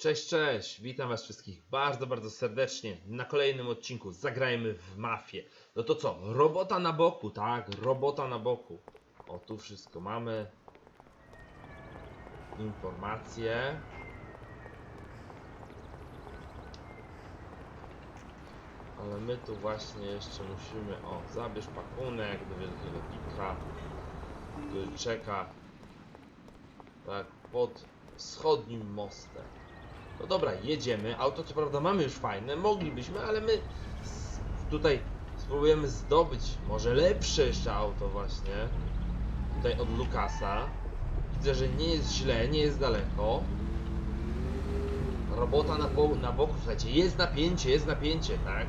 Cześć, cześć! Witam Was wszystkich bardzo, bardzo serdecznie na kolejnym odcinku Zagrajmy w Mafię. No to co? Robota na boku, tak? Robota na boku. O, tu wszystko mamy. Informacje. Ale my tu właśnie jeszcze musimy... O, zabierz pakunek do wielkiego pika, który czeka tak pod wschodnim mostem. No dobra, jedziemy. Auto co prawda mamy już fajne, moglibyśmy, ale my tutaj spróbujemy zdobyć może lepsze jeszcze auto właśnie. Tutaj od Lukasa. Widzę, że nie jest źle, nie jest daleko. Robota na, bo na boku, słuchajcie, jest napięcie, jest napięcie, tak?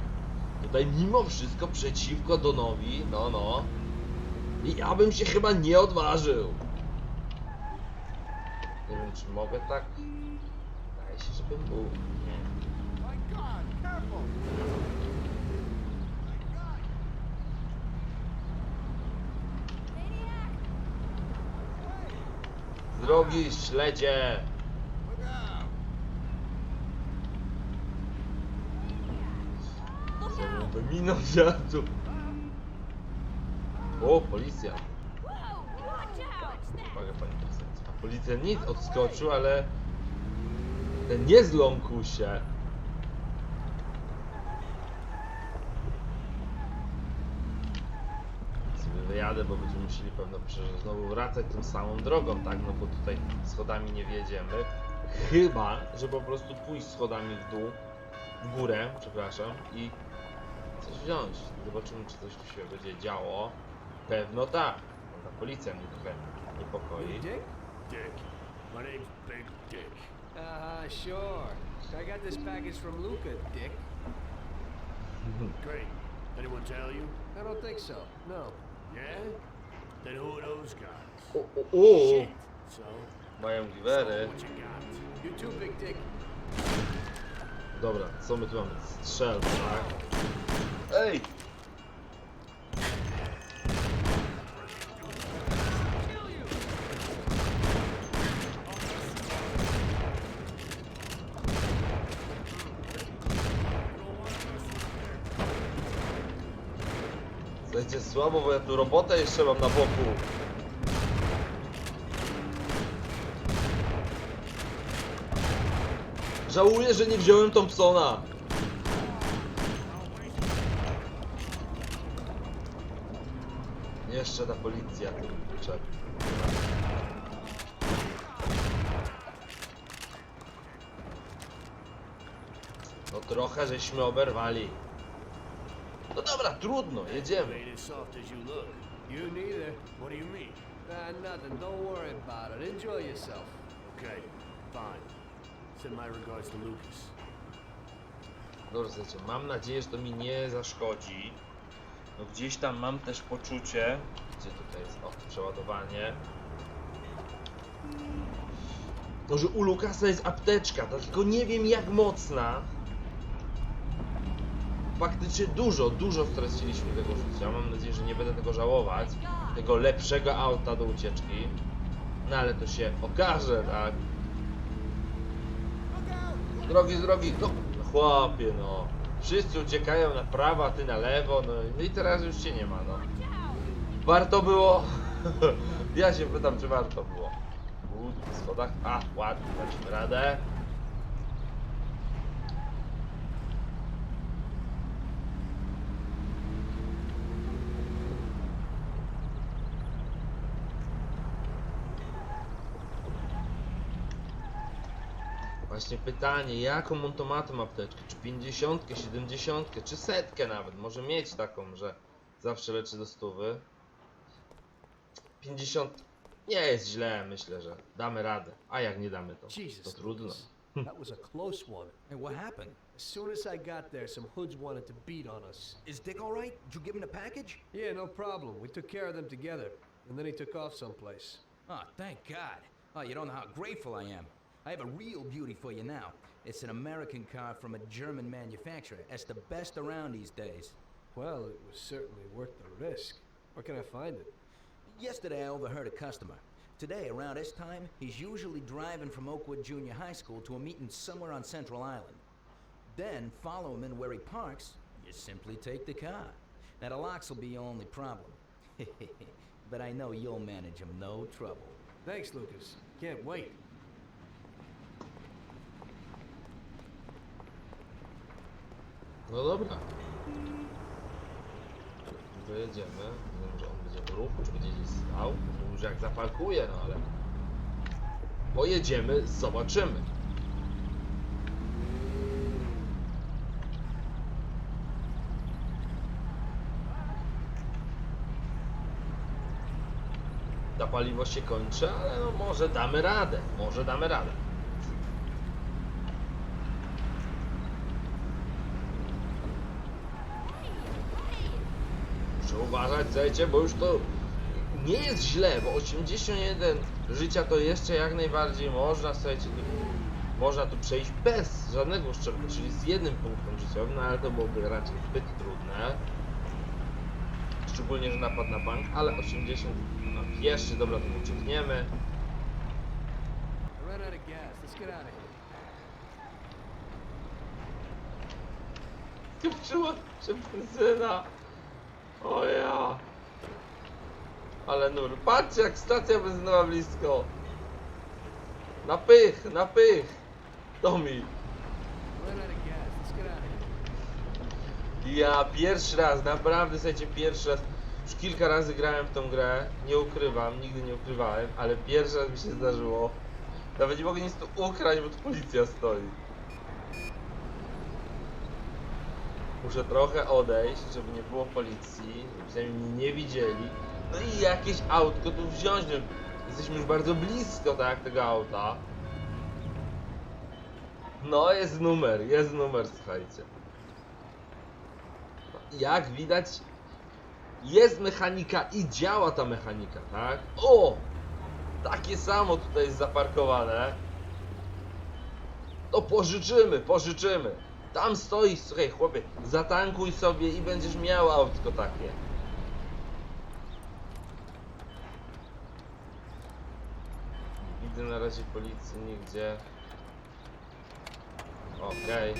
Tutaj mimo wszystko przeciwko Donowi, no no. I ja bym się chyba nie odważył. Nie wiem, czy mogę tak. Drogi śledzie! Minął wiatru. O, policja. Uwaga, panie policjant. A policjant nic odskoczył, ale nie zląkł się. Sobie wyjadę, bo będziemy musieli pewno przecież znowu wracać tą samą drogą, tak? No bo tutaj schodami nie wjedziemy. Chyba, że po prostu pójść schodami w dół, w górę, przepraszam, i coś wziąć. Zobaczymy, czy coś tu się będzie działo. Pewno tak. Ta policja mnie trochę niepokoi. My name's Big Dick. Uh, sure. I got this package from Luca, Dick. Great. Anyone tell you? I don't think so. No. Yeah? Then who are those guys? O, o, o! Shit. So, Mają giwery. what you got? You too, Big Dick. Dobra, co my tu mamy? Strzelba, tak? Ej! Słuchajcie, słabo, bo ja tu robotę jeszcze mam na boku. Żałuję, że nie wziąłem Thompsona. Jeszcze ta policja czeka. No trochę żeśmy oberwali. Dobra, trudno, jedziemy. Ain't as soft as you look. You neither. What do you mean? Uh, nothing. Don't worry about it. Enjoy yourself. Okay, fine. Send my regards to Lucas. Dobra, słuchajcie, mam nadzieję, że to mi nie zaszkodzi. No gdzieś tam mam też poczucie, gdzie tutaj jest, o, przeładowanie. To, że u Lukasa jest apteczka, to tylko nie wiem jak mocna. Faktycznie dużo, dużo straciliśmy tego życia. Mam nadzieję, że nie będę tego żałować. Tego lepszego auta do ucieczki. No ale to się okaże, tak? Drogi, drogi, no chłopie, no. Wszyscy uciekają na prawo, a ty na lewo, no, no i teraz już cię nie ma, no. Warto było? ja się pytam, czy warto było. U, po schodach, a, ładnie, daliśmy radę. Właśnie pytanie, jaką on to ma tą apteczkę? Czy 50, 70, czy setkę nawet? Może mieć taką, że zawsze leczy do stówy. 50 nie jest źle, myślę, że damy radę. A jak nie damy, to, to trudno. That was a close one. Hey, what happened? As soon as I got there, some hoods wanted to beat on us. Is Dick all right? Did you give him the package? Yeah, no problem. We took care of them together. And then he took off someplace. Oh, thank God. Oh, you don't know how grateful I am. I have a real beauty for you now. It's an American car from a German manufacturer. It's the best around these days. Well, it was certainly worth the risk. Where can I find it? Yesterday, I overheard a customer Today, around this time, he's usually driving from Oakwood Junior High School to a meeting somewhere on Central Island. Then, follow him in where he parks, you simply take the car. Now, the locks will be your only problem. but I know you'll manage him no trouble. Thanks, Lucas. Can't wait. No dobra. Dojedziemy. Nie wiem, że on będzie w ruchu, czy będzie gdzieś stał. Może jak zaparkuje, no ale... Pojedziemy, zobaczymy. Ta paliwo się kończy, ale no może damy radę. Może damy radę. Muszę uważać, słuchajcie, bo już to nie jest źle, bo 81 życia to jeszcze jak najbardziej można, słuchajcie, można tu przejść bez żadnego uszczerbku, czyli z jednym punktem życiowym, no ale to byłoby raczej zbyt trudne. Szczególnie, że napad na bank, ale 80 no, jeszcze, dobra, to uciekniemy. Skończyła się benzyna. O ja. Ale nur. Patrzcie jak stacja benzynowa blisko. Na pych, na pych. Here. Ja pierwszy raz, naprawdę słuchajcie, pierwszy raz. Już kilka razy grałem w tą grę. Nie ukrywam, nigdy nie ukrywałem, ale pierwszy raz mi się zdarzyło. Nawet nie mogę nic tu ukraść, bo tu policja stoi. Muszę trochę odejść, żeby nie było policji, przynajmniej mnie nie widzieli. No i jakieś autko tu wziąć. No, jesteśmy już bardzo blisko, tak, tego auta. No, jest numer, jest numer, słuchajcie. Jak widać, jest mechanika i działa ta mechanika, tak? O! Takie samo tutaj jest zaparkowane. To pożyczymy, pożyczymy. Tam stoi, słuchaj chłopie, zatankuj sobie i będziesz miał autko takie. Widzę na razie policji nigdzie. Okej.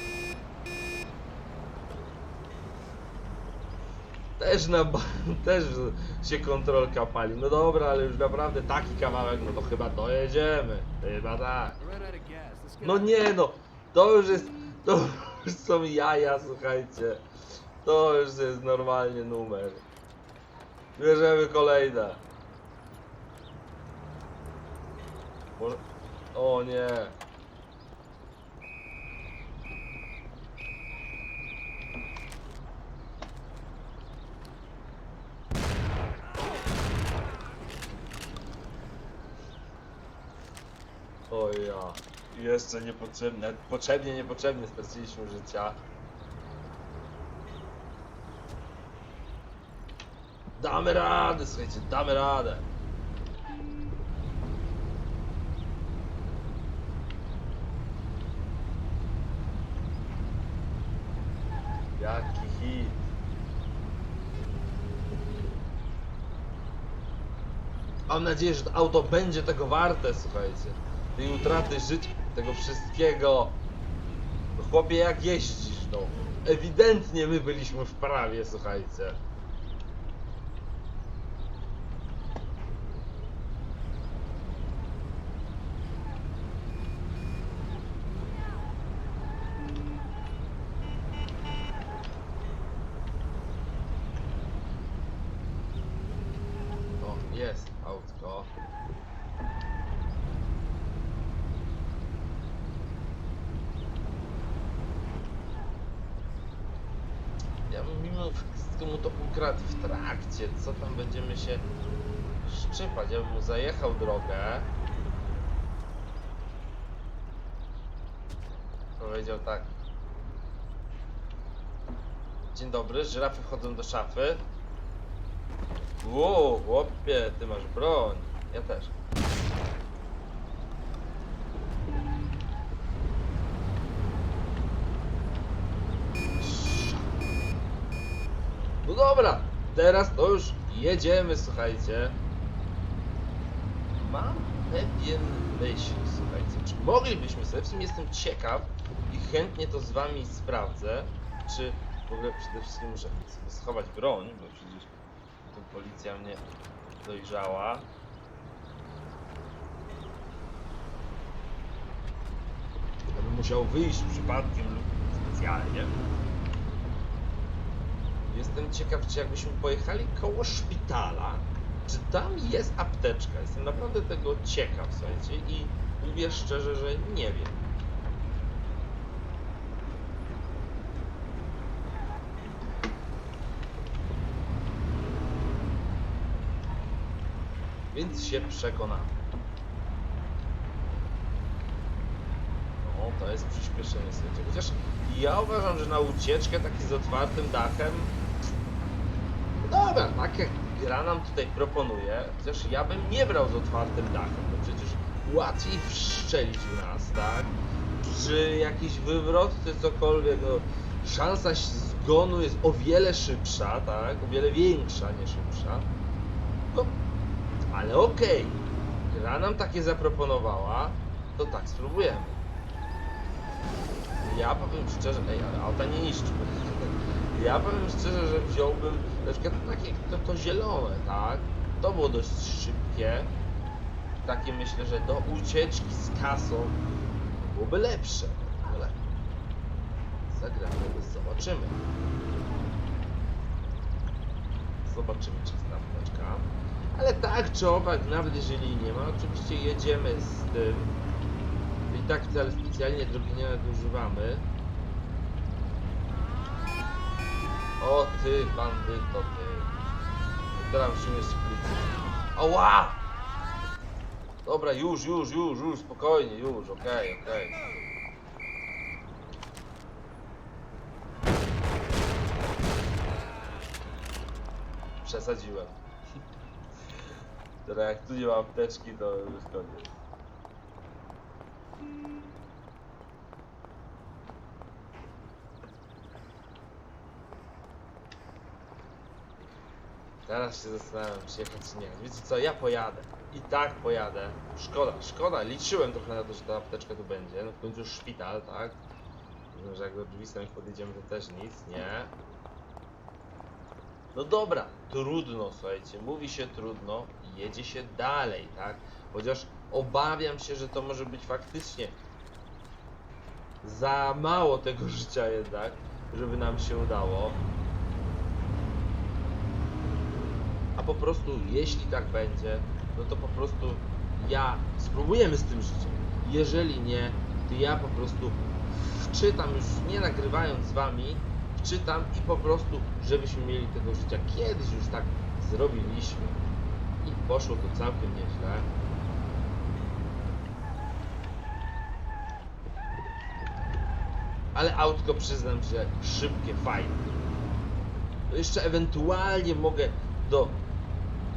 Też na też się kontrolka pali. No dobra, ale już naprawdę taki kawałek, no to chyba dojedziemy. Chyba tak. No nie no, to już jest, to już są jaja, słuchajcie. To już jest normalnie numer. Bierzemy kolejne. Może... O nie. O ja. Jeszcze niepotrzebne, potrzebnie, niepotrzebnie straciliśmy życia. Damy radę, słuchajcie, damy radę. Jaki hit. Mam nadzieję, że to auto będzie tego warte, słuchajcie. Tej utraty życia, tego wszystkiego. Chłopie, jak jeździsz, no. Ewidentnie my byliśmy w prawie, słuchajcie. O, jest autko. Ja bym mimo wszystko mu to ukradł w trakcie. Co tam będziemy się szczypać? Ja bym mu zajechał drogę. Powiedział tak. Dzień dobry, żyrafy wchodzą do szafy. Wow, chłopie, ty masz broń. Ja też. No dobra, teraz to już jedziemy, słuchajcie. mam pewien myśl, słuchajcie, czy moglibyśmy sobie, w sumie jestem ciekaw i chętnie to z wami sprawdzę, czy w ogóle przede wszystkim muszę schować broń, bo przecież tu policja mnie dojrzała. Ja bym musiał wyjść przypadkiem lub specjalnie. Jestem ciekaw, czy jakbyśmy pojechali koło szpitala, czy tam jest apteczka. Jestem naprawdę tego ciekaw, słuchajcie, i mówię szczerze, że nie wiem. Więc się przekonamy. No, to jest przyspieszenie, słuchajcie. Chociaż ja uważam, że na ucieczkę taki z otwartym dachem Dobra, tak jak gra nam tutaj proponuje, chociaż ja bym nie brał z otwartym dachem, bo przecież łatwiej wszczelić w nas, tak? Czy jakiś wywrot, czy cokolwiek, no, szansa zgonu jest o wiele szybsza, tak? O wiele większa, nie szybsza. No, ale okej, gra nam takie zaproponowała, to tak spróbujemy. Ja powiem szczerze, ej, ale auta nie niszczmy. Ja powiem szczerze, że wziąłbym na przykład takie to, to zielone, tak? To było dość szybkie. Takie myślę, że do ucieczki z kasą byłoby lepsze. Ale zagramy, zobaczymy. Zobaczymy, czy jest apteczka. Ale tak czy owak, nawet jeżeli nie ma, oczywiście jedziemy z tym. I tak wcale specjalnie drogi nie nadużywamy. O ty bandyto ty. Teraz jeszcze policji. Ała! Dobra, już, już, już, już, spokojnie, już, okej, okej. Przesadziłem. Teraz jak tu nie ma apteczki, to już koniec. Teraz się zastanawiam, czy jechać, czy nie. Wiecie co, ja pojadę. I tak pojadę. Szkoda, szkoda. Liczyłem trochę na to, że ta apteczka tu będzie. No w końcu szpital, tak? Mimo, że jak do drzwi samych podjedziemy, to też nic, nie? No dobra, trudno, słuchajcie. Mówi się trudno, jedzie się dalej, tak? Chociaż obawiam się, że to może być faktycznie za mało tego życia jednak, żeby nam się udało. A po prostu jeśli tak będzie, no to po prostu ja spróbujemy z tym życiem. Jeżeli nie, to ja po prostu wczytam już nie nagrywając z wami, wczytam i po prostu, żebyśmy mieli tego życia. Kiedyś już tak zrobiliśmy i poszło to całkiem nieźle. Ale autko przyznam, że szybkie, fajne. Jeszcze ewentualnie mogę do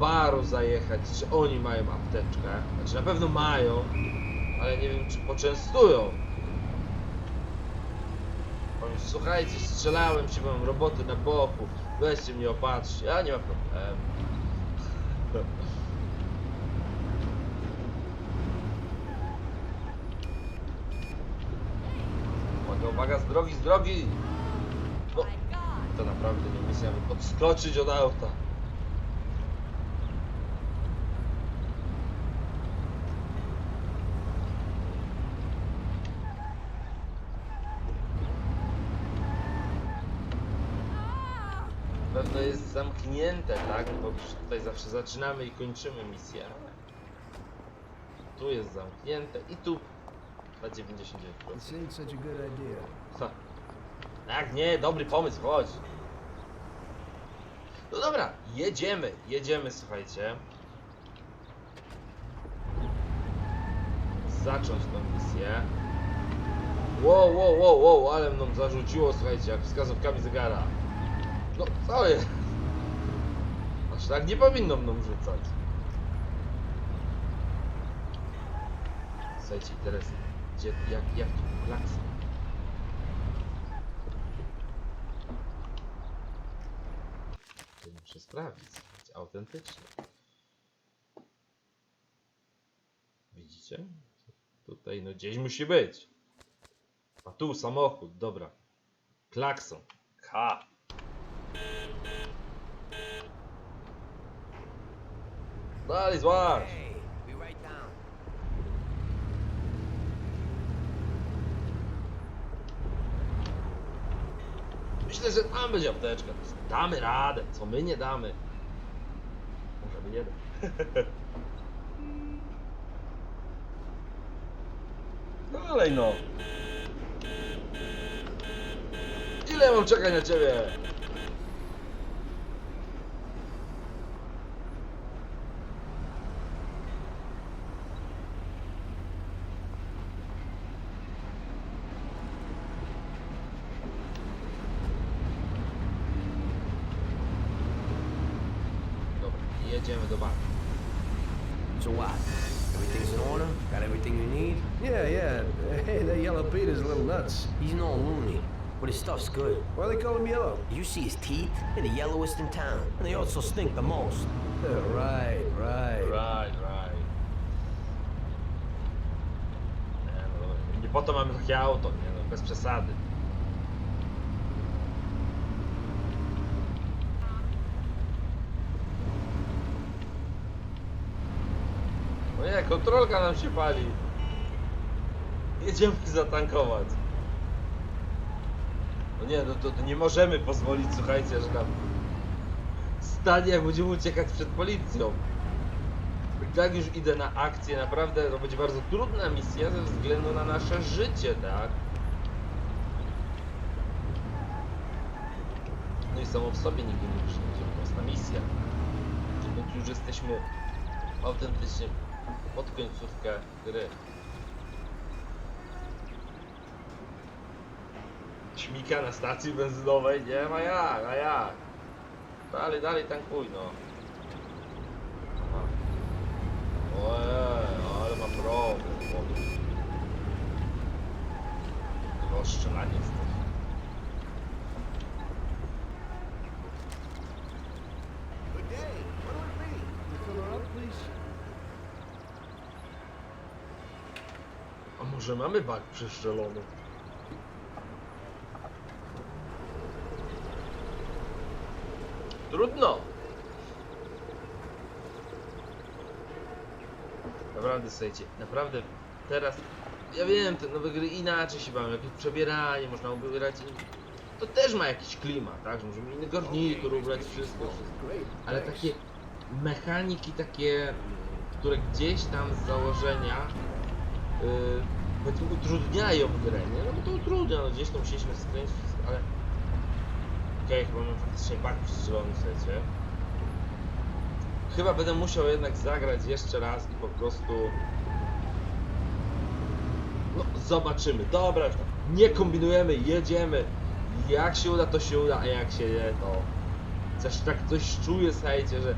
baru zajechać, czy oni mają apteczkę. Znaczy na pewno mają, ale nie wiem czy poczęstują. Powiem, słuchajcie, strzelałem się, mam roboty na boku, weźcie mnie opatrzcie, a nie ma problemu. Uwaga, uwaga, z drogi, z drogi! No, to naprawdę nie aby podskoczyć od auta. Pewno jest zamknięte, tak? Bo przecież tutaj zawsze zaczynamy i kończymy misję. Tu jest zamknięte i tu na 99%. This ain't such a good idea. Ha. Tak, nie, dobry pomysł, chodź. No dobra, jedziemy, jedziemy, słuchajcie. Zacząć tą misję. Wow, wow, wow, wow, ale mną zarzuciło, słuchajcie, jak wskazówkami zegara. No, co jest? Aż tak nie powinno mną rzucać. Słuchajcie, teraz gdzie, jak, jak tu klaksa? To muszę sprawdzić, autentycznie. Gdzie? Tutaj, no gdzieś musi być. A tu samochód, dobra. Klakson. K. Right down. Myślę, że tam będzie apteczka. Damy radę, co my nie damy. Może by nie da. Dalej no. Ile mam czekać na ciebie? Stuff's good. Why they call him yellow? You see his teeth? They're the yellowest in town. And they also stink the most. Yeah, right, right. Right, right. Nie, no, nie po to mamy takie auto, nie no, bez przesady. No nie, kontrolka nam się pali. Jedziemy zatankować. No nie, no to, to nie możemy pozwolić, słuchajcie, że nam stanie jak będziemy uciekać przed policją. I tak już idę na akcję, naprawdę to będzie bardzo trudna misja ze względu na nasze życie, tak? No i samo w sobie nigdy nie będzie prosta misja. Więc już jesteśmy autentycznie pod końcówkę gry. Śmika na stacji benzynowej, nie ma jak, a jak? Dalej, dalej tankuj no. Aha. Ojej, ale ma problem. her up, please? A może mamy bak przeszczelony? Trudno. Naprawdę, słuchajcie, naprawdę teraz, ja wiem, te nowe gry inaczej się bawią, jakieś przebieranie, można ubierać, i- to też ma jakiś klimat, tak, że możemy inny garnitur ubrać, wszystko, wszystko. Ale takie mechaniki takie, które gdzieś tam z założenia yy, powiedzmy utrudniają grę, nie? No bo to utrudnia, no gdzieś to musieliśmy skręcić okej, chyba mam faktycznie bak przystrzelony, słuchajcie. Chyba będę musiał jednak zagrać jeszcze raz i po prostu no zobaczymy, dobra, już tam nie kombinujemy, jedziemy, jak się uda to się uda, a jak się nie to coś tak coś czuję, słuchajcie, że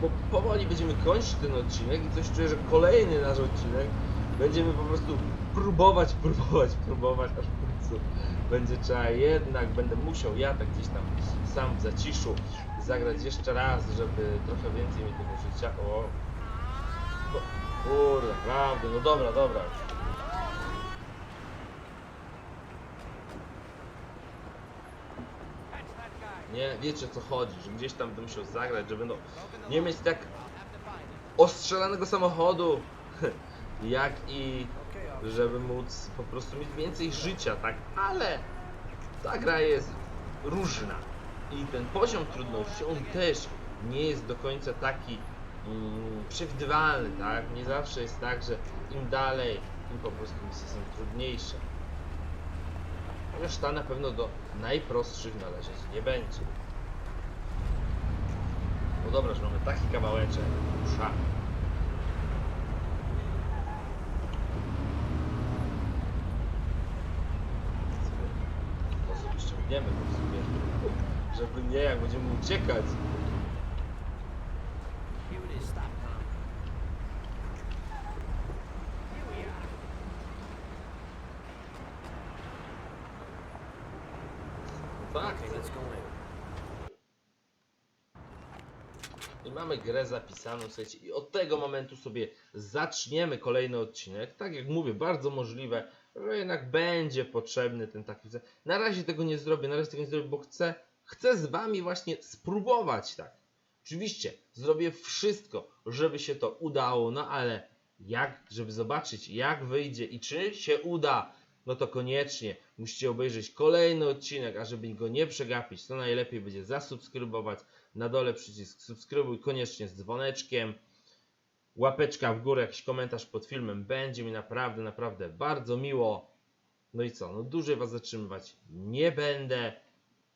po, powoli będziemy kończyć ten odcinek i coś czuję, że kolejny nasz odcinek będziemy po prostu próbować, próbować, próbować, aż będzie trzeba jednak, będę musiał ja tak gdzieś tam sam w zaciszu zagrać jeszcze raz, żeby trochę więcej mi tego życia, o, kurde, naprawdę, no dobra, dobra, nie, wiecie co chodzi, że gdzieś tam bym musiał zagrać, żeby no, nie mieć tak ostrzelanego samochodu, jak i żeby móc po prostu mieć więcej życia, tak? Ale ta gra jest różna i ten poziom trudności, on też nie jest do końca taki mm, przewidywalny, tak? Nie zawsze jest tak, że im dalej, tym po prostu misje są trudniejsze. Chociaż ta na pewno do najprostszych należeć nie będzie. No dobra, że mamy taki kawałeczek. Szach. To sobie ściągniemy po sobie, żeby nie, jak będziemy uciekać. Tak. I mamy grę zapisaną, słuchajcie, i od tego momentu sobie zaczniemy kolejny odcinek. Tak jak mówię, bardzo możliwe, że jednak będzie potrzebny ten taki. Na razie tego nie zrobię, na razie tego nie zrobię, bo chcę, chcę z wami właśnie spróbować tak. Oczywiście zrobię wszystko, żeby się to udało, no ale jak, żeby zobaczyć jak wyjdzie i czy się uda, no to koniecznie musicie obejrzeć kolejny odcinek, a żeby go nie przegapić, to najlepiej będzie zasubskrybować. Na dole przycisk subskrybuj, koniecznie z dzwoneczkiem. Łapeczka w górę, jakiś komentarz pod filmem. Będzie mi naprawdę, naprawdę bardzo miło. No i co? No dłużej Was zatrzymywać nie będę.